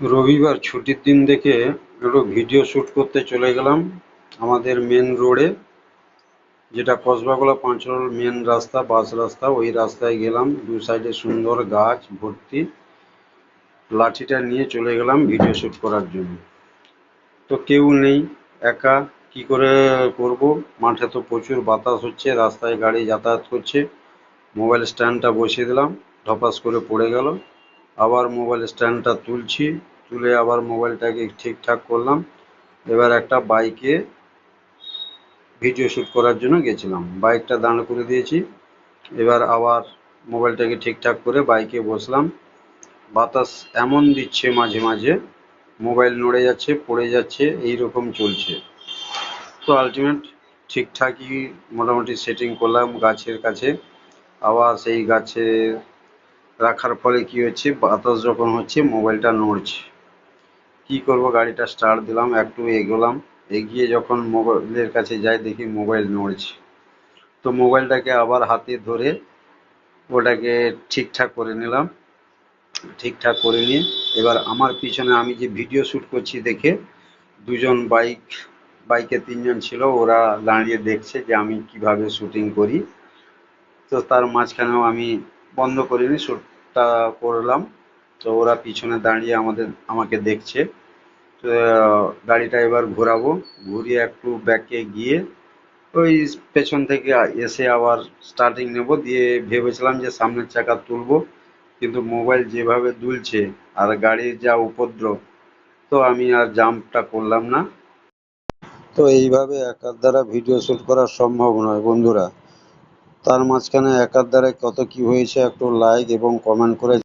রবিবার ছুটির দিন দেখে একটু ভিডিও শ্যুট করতে চলে গেলাম আমাদের মেন রোডে যেটা কসবাগোলা পাঁচরোল মেন রাস্তা বাস রাস্তা, ওই রাস্তায় গেলাম। দু সাইডে সুন্দর গাছ, ভর্তি। লাঠিটা নিয়ে চলে গেলাম ভিডিও শ্যুট করার জন্য। তো কেউ নেই, একা কি করে করব? মাঠে তো প্রচুর বাতাস হচ্ছে, রাস্তায় গাড়ি যাতায়াত করছে। মোবাইল স্ট্যান্ডটা বসিয়ে দিলাম, ধপাস করে পড়ে গেল। আবার মোবাইল স্ট্যান্ডটা তুলছি, তুলে আবার মোবাইলটাকে ঠিকঠাক করলাম। এবার একটা বাইকে ভিডিও শ্যুট করার জন্য গেছিলাম। বাইকটা দাঁড় করে দিয়েছি। এবার আবার মোবাইলটাকে ঠিকঠাক করে বাইকে বসলাম। বাতাস এমন দিচ্ছে মাঝে মাঝে মোবাইল নড়ে যাচ্ছে, পড়ে যাচ্ছে এই রকম চলছে। তো আলটিমেট ঠিকঠাকই মোটামুটি সেটিং করলাম গাছের কাছে। আবার সেই গাছে রাখার ফলে কি হচ্ছে? বাতাস যখন হচ্ছে, মোবাইলটা নড়ছে। কি করব? গাড়িটা স্টার্ট দিলাম, একটু এগোলাম। এগিয়ে যখন মোবাইলের কাছে যাই, দেখি মোবাইল নড়ছে। তো মোবাইলটাকে আবার হাতে ধরে ওটাকে ঠিকঠাক করে নিলাম। ঠিকঠাক করে নিয়ে এবার আমার পিছনে আমি যে ভিডিও শ্যুট করছি দেখে দুজন বাইক, বাইকে তিনজন ছিল, ওরা দাঁড়িয়ে দেখছে যে আমি কীভাবে শুটিং করি। তো তার মাঝখানেও আমি বন্ধ করিনি শ্যুটটা করলাম। তো ওরা পিছনে দাঁড়িয়ে আমাদের, আমাকে দেখছে। তো, গাড়িটা এবার ঘোরাবো। ঘুরিয়ে একটু ব্যাকে গিয়ে ওই পেছন থেকে এসে আবার স্টার্টিং নেব। দিয়ে ভেবেছিলাম যে সামনের চাকা তুলবো। কিন্তু মোবাইল যেভাবে দুলছে আর গাড়ির যা উপদ্রব, তো আমি আর জাম্পটা করলাম না। তো এইভাবে একার দ্বারা ভিডিও শ্যুট করা সম্ভব নয় বন্ধুরা। তার মাঝখানে একার দ্বারে কত কি হয়েছে একটু লাইক এবং কমেন্ট করে